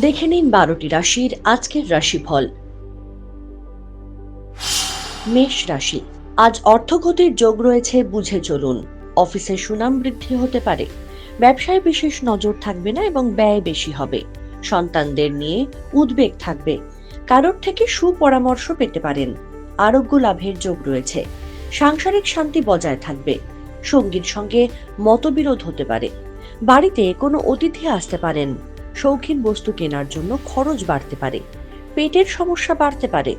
দেখে নিন বারোটি রাশির আজকের রাশিফল। মেষ রাশি, আজ অর্থগতির যোগ রয়েছে, বুঝে চলুন। অফিসে সুনাম বৃদ্ধি হতে পারে। ব্যবসায় বিশেষ নজর থাকবে না এবং ব্যয় বেশি হবে। সন্তানদের নিয়ে উদ্বেগ থাকবে। কারোর থেকে সুপরামর্শ পেতে পারেন। আরোগ্য লাভের যোগ রয়েছে। সাংসারিক শান্তি বজায় থাকবে। সঙ্গীর সঙ্গে মতবিরোধ হতে পারে। বাড়িতে কোনো অতিথি আসতে পারেন। শৌখিন বস্তু কেনার জন্য খরচ বাড়তে পারে। পেটের সমস্যা বাড়তে পারে।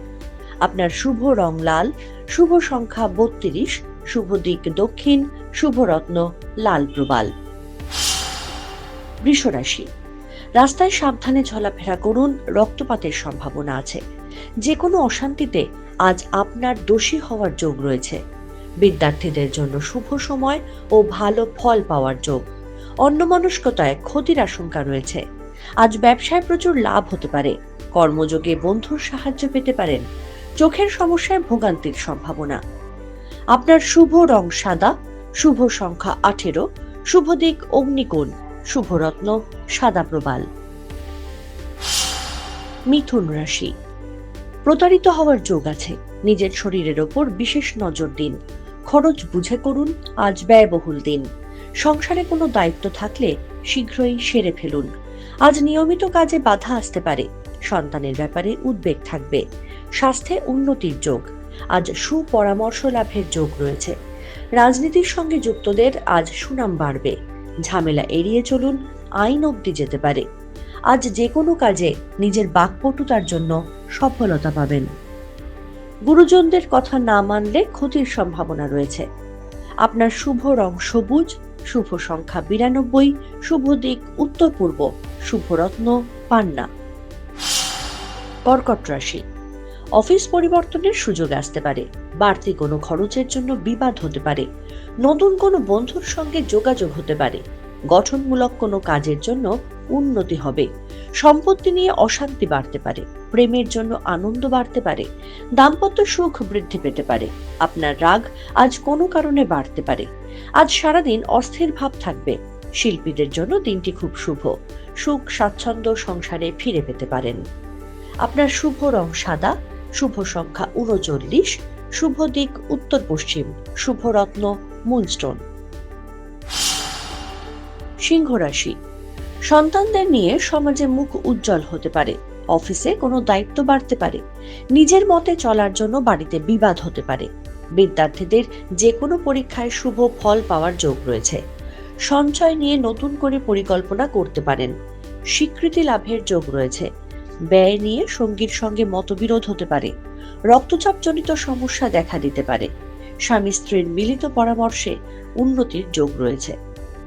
আপনার শুভ রং লাল, শুভ সংখ্যা বত্রিশ, শুভ দিক দক্ষিণ, শুভ রত্ন লাল প্রবাল। বৃষরাশি। রাস্তায় সাবধানে চলাফেরা করুন, রক্তপাতের সম্ভাবনা আছে। যে কোনো অশান্তিতে আজ আপনার দোষী হওয়ার যোগ রয়েছে। বিদ্যার্থীদের জন্য শুভ সময় ও ভালো ফল পাওয়ার যোগ। অন্যমনস্কতায় ক্ষতির আশঙ্কা রয়েছে। আজ ব্যবসায় প্রচুর লাভ হতে পারে। কর্মযোগে বন্ধুর সাহায্য পেতে পারেন। চোখের সমস্যায় ভোগান্তির সম্ভাবনা। আপনার শুভ রং সাদা, শুভ সংখ্যা আঠেরো, শুভ দিক অগ্নিকোণ, শুভ রত্ন সাদা প্রবাল। মিথুন রাশি। প্রতারিত হওয়ার যোগ আছে। নিজের শরীরের ওপর বিশেষ নজর দিন। খরচ বুঝে করুন, আজ ব্যয়বহুল দিন। সংসারে কোনো দায়িত্ব থাকলে শীঘ্রই সেরে ফেলুন। আজ নিয়মিত কাজে বাধা আসতে পারে। সন্তানের ব্যাপারে উদ্বেগ থাকবে। স্বাস্থ্যে উন্নতির যোগ। আজ সুপরামর্শ লাভের যোগ রয়েছে। রাজনীতির সঙ্গে যুক্তদের আজ সুনাম বাড়বে। ঝামেলা এড়িয়ে চলুন, আইন অবধি যেতে পারে। আজ যে কোনো কাজে নিজের বাকপটুতার জন্য সফলতা পাবেন। গুরুজনদের কথা না মানলে ক্ষতির সম্ভাবনা রয়েছে। আপনার শুভ রং সবুজ শুভ সংখ্যা বিরানব্বই, শুভ দিক উত্তর পূর্ব শুভ রত্ন পান্না। কর্কট রাশি। অফিস পরিবর্তনের সুযোগ আসতে পারে, বাড়তি কোনো খরচের জন্য বিবাদ হতে পারে, নতুন কোনো বন্ধুর সঙ্গে যোগাযোগ হতে পারে, গঠনমূলক কোনো কাজের জন্য উন্নতি হবে। সম্পত্তি নিয়ে অশান্তি বাড়তে পারে, প্রেমের জন্য আনন্দ বাড়তে পারে, দাম্পত্য সুখ বৃদ্ধি পেতে পারে, আপনার রাগ আজ কোনো কারণে বাড়তে পারে। আজ সারাদিন অস্থির ভাব থাকবে, শিল্পীদের জন্য দিনটি খুব শুভ, সুখ স্বাচ্ছন্দ্য সংসারে ফিরে পেতে পারেন। আপনার শুভ রং সাদা, শুভ সংখ্যা উনচল্লিশ, শুভ দিক উত্তর পশ্চিম, শুভ রত্ন মূলস্টোন। সিংহ রাশি সন্তানদের নিয়ে সমাজে মুখ উজ্জ্বল হতে পারে, অফিসে কোনো দায়িত্ব বাড়তে পারে, নিজের মতে চলার জন্য বাড়িতে বিবাদ হতে পারে। বিদ্যার্থীদের যে কোনো পরীক্ষায় শুভ ফল পাওয়ার যোগ রয়েছে। সঞ্চয় নিয়ে নতুন করে পরিকল্পনা করতে পারেন। স্বীকৃতি লাভের যোগ রয়েছে। ব্যয় নিয়ে সঙ্গীর সঙ্গে মতবিরোধ হতে পারে। রক্তচাপজনিত সমস্যা দেখা দিতে পারে। স্বামী স্ত্রীর মিলিত পরামর্শে উন্নতির যোগ রয়েছে।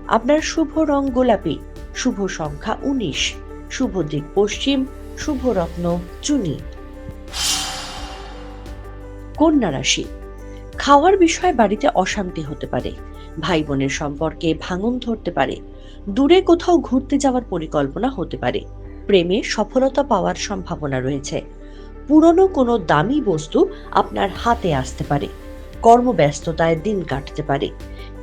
আপনার শুভ রং গোলাপি শুভ সংখ্যা উনিশ। শুভ দিক পশ্চিম, শুভ রত্ন চুনি। কন্যা রাশি, খাওয়ার বিষয়ে বাড়িতে অশান্তি হতে পারে ভাই বোনের সম্পর্কে ভাঙন ধরতে পারে, দূরে কোথাও ঘুরতে যাওয়ার পরিকল্পনা হতে পারে, প্রেমে সফলতা পাওয়ার সম্ভাবনা রয়েছে। পুরনো কোনো দামি বস্তু আপনার হাতে আসতে পারে, কর্মব্যস্ততায় দিন কাটতে পারে,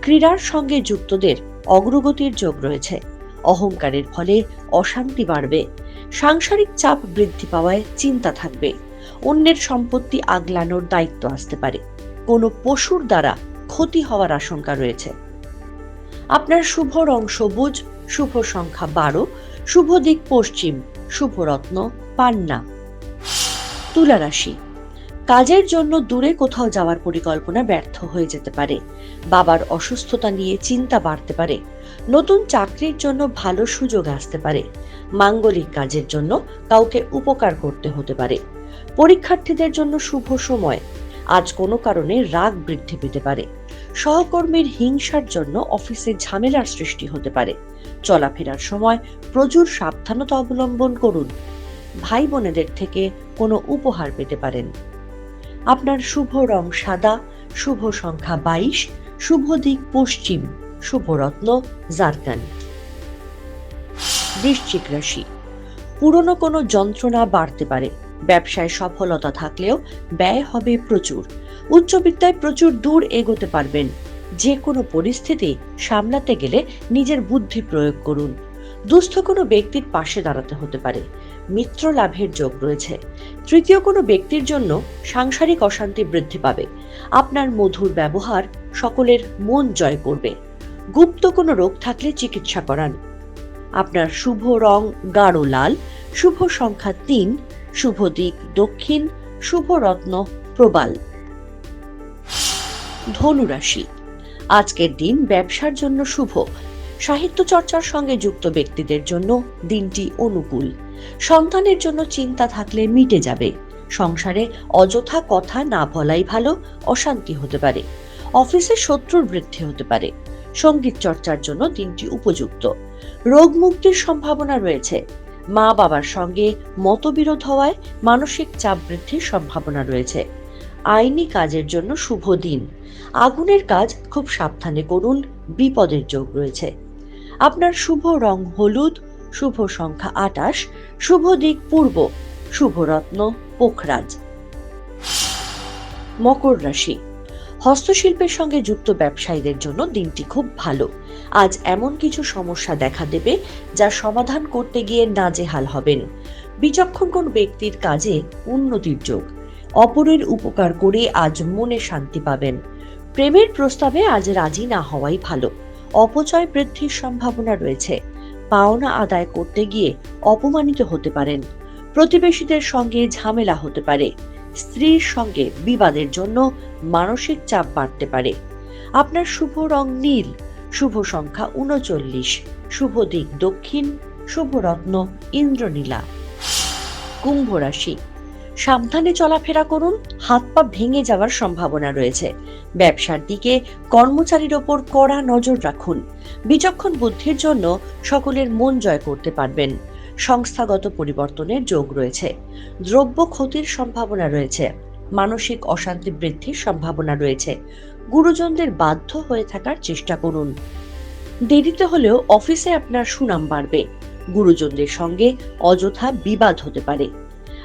ক্রীড়ার সঙ্গে যুক্তদের অগ্রগতির যোগ রয়েছে। অহংকারের ফলে অশান্তি বাড়বে। সাংসারিক চাপ বৃদ্ধি পাওয়ায় চিন্তা থাকবে। অন্যের সম্পত্তি আগলানোর দায়িত্ব আসতে পারে। কোনো পশুর দ্বারা ক্ষতি হওয়ার আশঙ্কা রয়েছে। আপনার শুভ রং সবুজ, শুভ সংখ্যা বারো, শুভ দিক পশ্চিম শুভরত্ন পান্না। তুলা রাশি। কাজের জন্য দূরে কোথাও যাওয়ার পরিকল্পনা ব্যর্থ হয়ে যেতে পারে। বাবার অসুস্থতা নিয়ে চিন্তা বাড়তে পারে। নতুন চাকরির জন্য ভালো সুযোগ আসতে পারে। মাঙ্গলিক কাজের জন্য কাউকে উপকার করতে হতে পারে। পরীক্ষার্থীদের জন্য শুভ সময়। আজ কোনো কারণে রাগ বৃদ্ধি পেতে পারে। সহকর্মীর হিংসার জন্য অফিসে ঝামেলার সৃষ্টি হতে পারে। চলাফেরার সময় প্রচুর সাবধানতা অবলম্বন করুন। ভাই বোনেদের থেকে কোনো উপহার পেতে পারেন। আপনার শুভ রং সাদা, শুভ সংখ্যা বাইশ, শুভ দিক পশ্চিম শুভ রত্ন জারকান বৃশ্চিক রাশি। পুরনো কোনো যন্ত্রণা বাড়তে পারে। ব্যবসায় সফলতা থাকলেও ব্যয় হবে প্রচুর। উচ্চবিদ্যায় প্রচুর দূর এগোতে পারবেন। যে কোনো পরিস্থিতি সামলাতে গেলে নিজের বুদ্ধি প্রয়োগ করুন। দুস্থ কোনো ব্যক্তির পাশে দাঁড়াতে হতে পারে। মিত্র লাভের যোগ রয়েছে। তৃতীয় কোনো ব্যক্তির জন্য সাংসারিক অশান্তি বৃদ্ধি পাবে। আপনার মধুর ব্যবহার সকলের মন জয় করবে। গুপ্ত কোনো রোগ থাকলে চিকিৎসা করান। আপনার শুভ রং গাঢ় লাল, শুভ সংখ্যা তিন, শুভ দিক দক্ষিণ, শুভ রত্ন প্রবাল। ধনুরাশি। আজকের দিন ব্যবসার জন্য শুভ। সাহিত্য চর্চার সঙ্গে যুক্ত ব্যক্তিদের জন্য দিনটি অনুকূল। সন্তানের জন্য চিন্তা থাকলে মিটে যাবে। সংসারে অযথা কথা না বলাই ভালো, অশান্তি হতে পারে। অফিসে শত্রুর বৃদ্ধি হতে পারে। সংগীত চর্চার জন্য দিনটি উপযুক্ত। রোগ মুক্তির সম্ভাবনা রয়েছে। মা বাবার সঙ্গে মতবিরোধ হওয়ায় মানসিক চাপ বৃদ্ধির সম্ভাবনা রয়েছে। আইনি কাজের জন্য শুভ দিন। আগুনের কাজ খুব সাবধানে করুন। বিপদের যোগ রয়েছে। আপনার শুভ রং হলুদ শুভ সংখ্যা আটাশ, শুভ দিক পূর্ব শুভ রত্ন পোখরাজ। মকর রাশি, হস্তশিল্পের সঙ্গে যুক্ত ব্যবসায়ীদের জন্য দিনটি খুব ভালো। আজ এমন কিছু সমস্যা দেখা দেবে যা সমাধান করতে গিয়ে নাজেহাল হবেন। বিচক্ষণ কোন ব্যক্তির কাজে উন্নতির যোগ। অপরের উপকার করে আজ মনে শান্তি পাবেন। প্রেমের প্রস্তাবে আজ রাজি না হওয়াই ভালো। অপচয় বৃদ্ধির সম্ভাবনা রয়েছে। পাওনা আদায় করতে গিয়ে অপমানিত হতে পারেন। প্রতিবেশীদের সঙ্গে ঝামেলা হতে পারে। স্ত্রীর সঙ্গে বিবাদের জন্য মানসিক চাপ বাড়তে পারে। আপনার শুভ রং নীল, শুভ সংখ্যা উনচল্লিশ, শুভ দিক দক্ষিণ শুভরত্ন ইন্দ্রনীলা। কুম্ভ রাশি সাবধানে চলাফেরা করুন, হাত পা ভেঙে যাওয়ার সম্ভাবনা রয়েছে। ব্যবসার দিকে কর্মচারীর ওপর কড়া নজর রাখুন। বিচক্ষণ বুদ্ধির জন্য সকলের মন জয় করতে পারবেন। সংস্থাগত পরিবর্তনের যোগ রয়েছে। দ্রব্য ক্ষতির সম্ভাবনা রয়েছে। মানসিক অশান্তি বৃদ্ধির সম্ভাবনা রয়েছে। গুরুজনদের বাধ্য হয়ে থাকার চেষ্টা করুন। দেরিতে হলেও অফিসে আপনার সুনাম বাড়বে। গুরুজনদের সঙ্গে অযথা বিবাদ হতে পারে।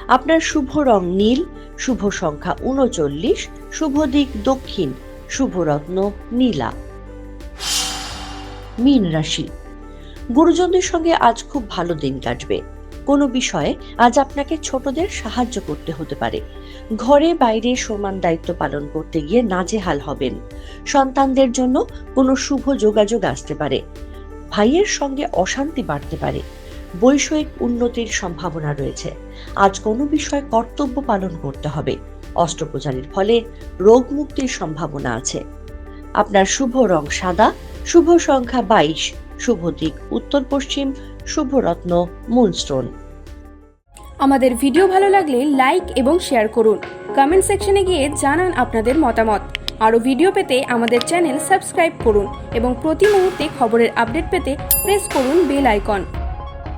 আপনার শুভ রং নীল, শুভ সংখ্যা উনচল্লিশ, শুভ দিক দক্ষিণ, শুভ রত্ন নীলা। মীন রাশি। গুরুজনদের সঙ্গে আজ খুব ভালো দিন কাটবে। কোনো বিষয়ে আজ আপনাকে ছোটদের সাহায্য করতে হতে পারে। ঘরে বাইরে সমান দায়িত্ব পালন করতে গিয়ে নাজেহাল হবেন। সন্তানদের জন্য কোনো শুভ যোগাযোগ আসতে পারে। ভাইয়ের সঙ্গে অশান্তি বাড়তে পারে। বৈষয়িক উন্নতির সম্ভাবনা রয়েছে। আজ কোনো বিষয়ে কর্তব্য পালন করতে হবে। অস্ত্রোপচারের ফলে রোগ মুক্তির সম্ভাবনা আছে। আপনার শুভ রং সাদা, শুভ সংখ্যা বাইশ, শুভ দিক উত্তর পশ্চিম, শুভ রত্ন মুনস্টোন আমাদের ভিডিও ভালো লাগলে লাইক এবং শেয়ার করুন। কমেন্ট সেকশনে গিয়ে জানান আপনাদের মতামত। আরও ভিডিও পেতে আমাদের চ্যানেল সাবস্ক্রাইব করুন এবং প্রতি মুহূর্তে খবরের আপডেট পেতে প্রেস করুন বেল আইকন।